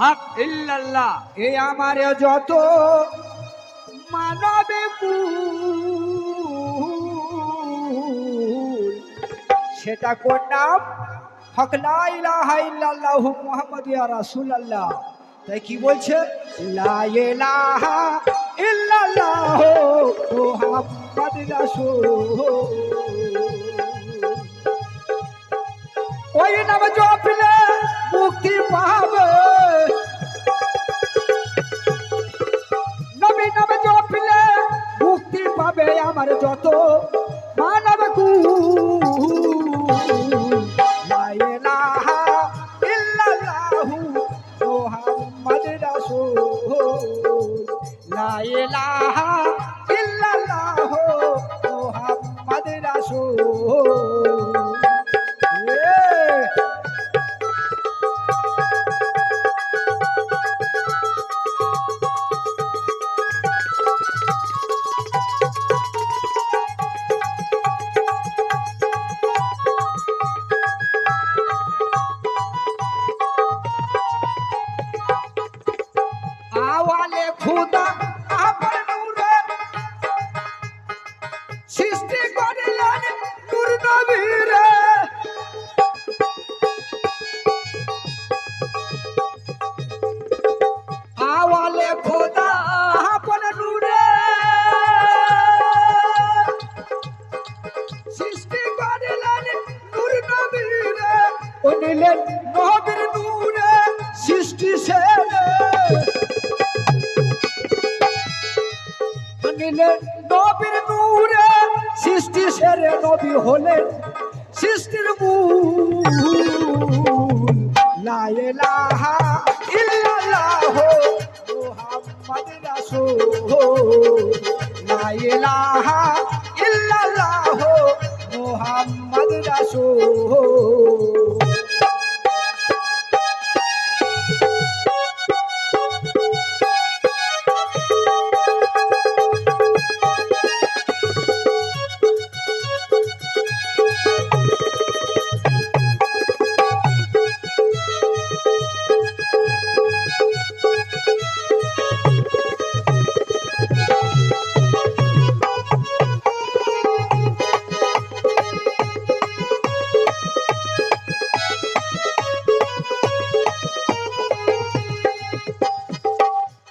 হক ইল্লাল্লাহ। এ আমার যত মানবে সেটা কোন নাম? হক লা ইল্লাল্লাহু মুহাম্মাদিয়া রাসূলুল্লাহ। তাই কি বলছে? লা ইলাহা ইল্লাল্লাহ মুহাম্মাদ রাসূল ওই নাম জপলে পাবে আমার যত মোহাম্মদ Yeah. সৃষ্টি করিলেন নূর নবীরে আওয়ালে খুদা আপন নূরে। সৃষ্টি করিলেন নূর নবীরে ও নিলেন নবীর নূরে সৃষ্টি সেরে। নবীর নূরে। সৃষ্টি সেরে নবী হলেন সৃষ্টির মূল। লা ইলাহা ইল্লাল্লাহ মুহাম্মাদ রাসূল।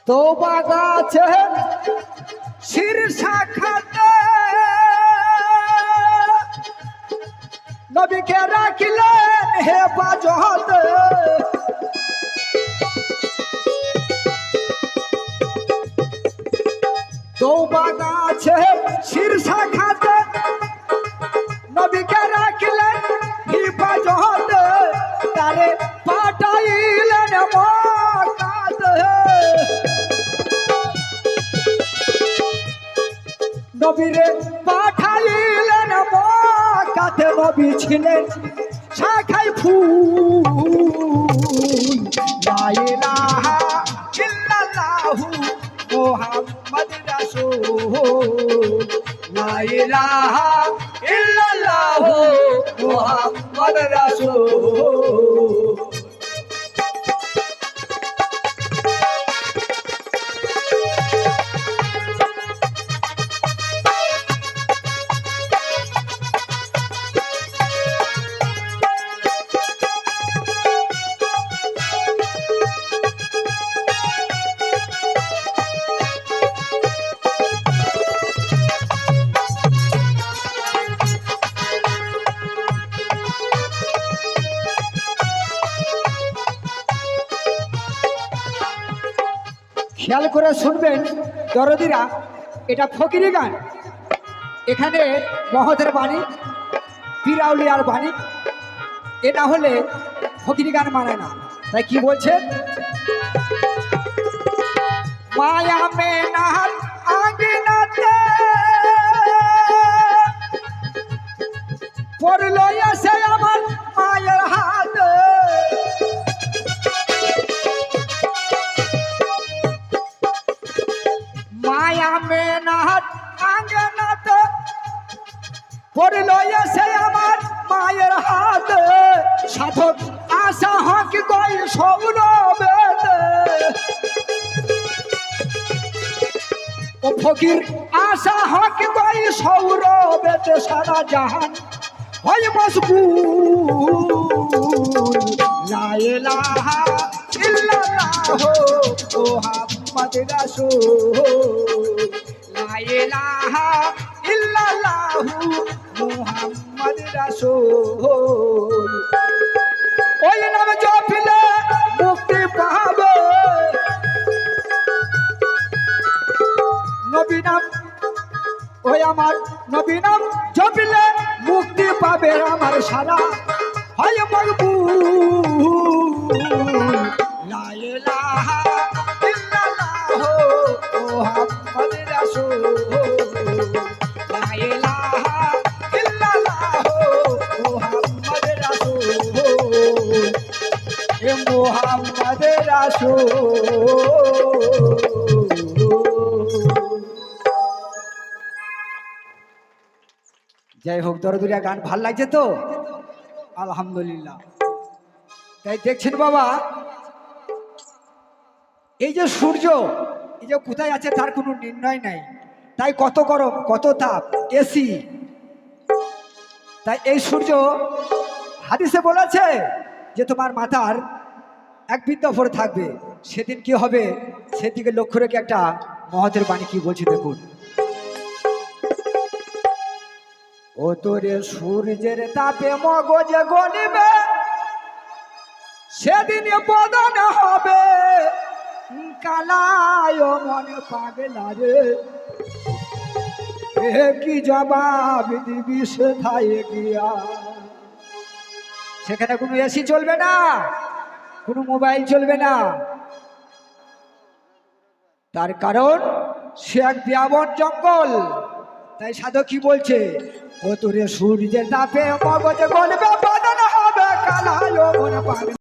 তোবা গাছে শির শাখাতে নবীকে রাখিলেন হে বাজহত তোবা গাছে শির শাখাতে নবীকে মক্কাতে নবী ছিলেন শাখাই ফুল লা ইলাহা ইল্লাল্লাহু মুহাম্মাদ রাসূল। লা ইলাহা ইল্লাল্লাহু মুহাম্মাদ রাসূল। খেয়াল করে শুনবেন, দরদিরা, এটা ফকিরি গান। এখানে মহতের বাণী পিরাউলিয়ার বাণী এটা হলে ফকিরি গান মানে না। তাই কি বলছে মায়া মে নাহার কাহাকে কই সৌরবে ও ফকির, আশা হক কই সৌরবে সারা জাহান হয় মশগুল। লা ইলাহা ইল্লাল্লাহ মুহাম্মদ রাসূল। লা ইলাহা ইল্লাল্লাহ মুহাম্মদ রাসূল। ওই নাম জপিলে মুক্তি পাবে। আমার নবী নাম জপিলে মুক্তি আমার সারা। হয় মকবুল রাসূল যাই হোক, দরদুরিয়া গান ভালো লাগছে তো? আলহামদুলিল্লাহ। তাই দেখছেন বাবা, এই যে সূর্য, এই যে কোথায় আছে তার কোনো নির্ণয় নাই। তাই কত গরম, কত তাপ, এসি। তাই এই সূর্য হাদিসে বলেছে যে তোমার মাথার এক বিন্দু ওপরে থাকবে, সেদিন কি হবে? সেদিকে লক্ষ্য রেখে একটা মহতের বাণী কি বলছে দেখুন। ও তোরে সূর্যের তাপে মগজে গনিবে সেদিন বদন হবে, কালায় মনে পাগলা রে। কি জবাব দিবি সেথায় গিয়া? সেখানে কোনো এসি চলবে না। কোনো মোবাইল চলবে না। তার কারণ, সে এক ব্যাবন জঙ্গল। তাই সাধক কি বলছে, ও তোরে সূর্যের তাপে মগজে গলবে বদন হবে, কালায় মনে পাগলা